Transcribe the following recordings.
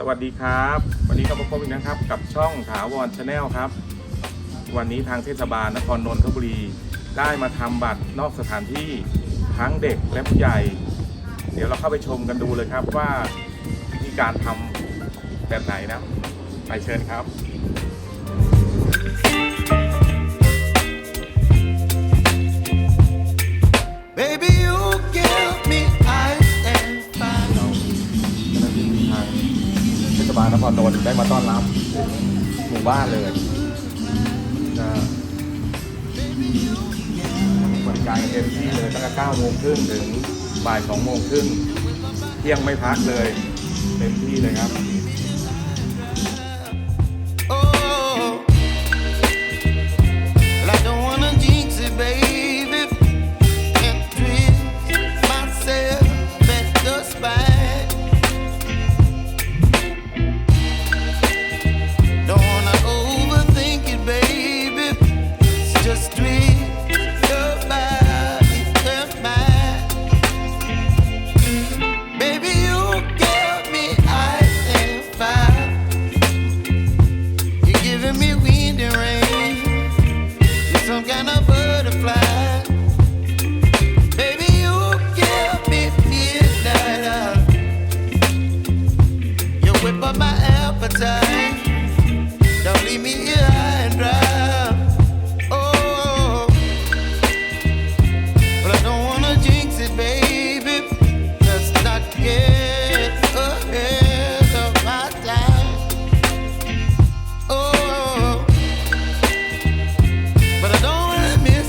สวัสดีครับ วันนี้ก็มาพบอีกนะครับ กับช่องถาวรชาแนลครับ วันนี้ทางเทศบาลนครนนทบุรี ได้มาทำบัตรนอกสถานที่ทั้งเด็กและผู้ใหญ่ เดี๋ยวเราเข้าไปชมกันดูเลยครับว่ามีการทำแบบไหนนะ ไปเชิญครับ รนนท์ได้มาต้อนรับหมู่บ้านเลยนะบริการกันเต็มที่เลยตั้งแต่9โมงครึ่งถึงบ่าย2โมงครึ่งเที่ยงไม่พักเลย เต็มที่เลยครับ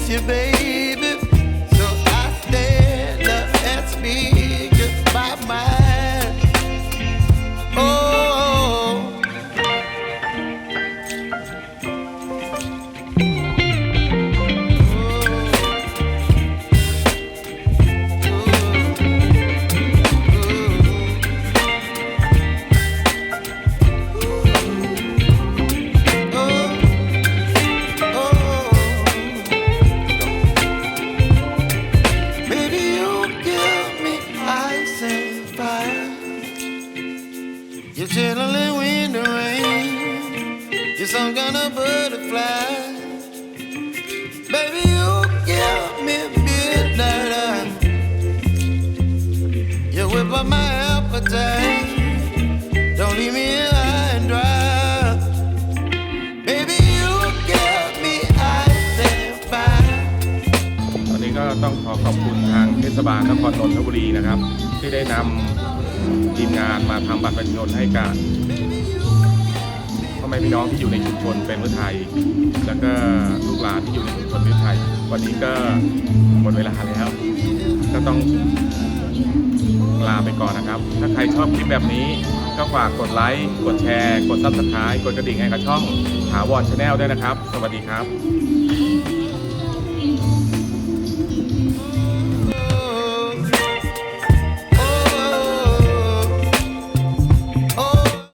wanna miss you, baby. Some kind of butterfly. Baby, you give me midnight oil. You whip up my appetite. Don't leave me high and dry. Baby, you give me ice and fire. ตอนนี้ก็ต้องขอขอบคุณทางเทศบาลนครนนทบุรีนะครับ ที่ได้นำทีมงานมาทำบัตรประชาชนให้กับ อแม่พี่น้องที่อยู่ในชุมชนเป็นมือไทยแล้วก็ลูกหลานที่อยู่ในชุมชนมือไทยวันนี้ก็หมดเวลาแล้ว ก็ต้องลาไปก่อนนะครับ ถ้าใครชอบคลิปแบบนี้ก็ฝากกดไลค์ กดแชร์ กดซับสไครต์กดกระดิ่งให้กับช่องถาวรชาแนลด้วยนะครับ สวัสดีครับ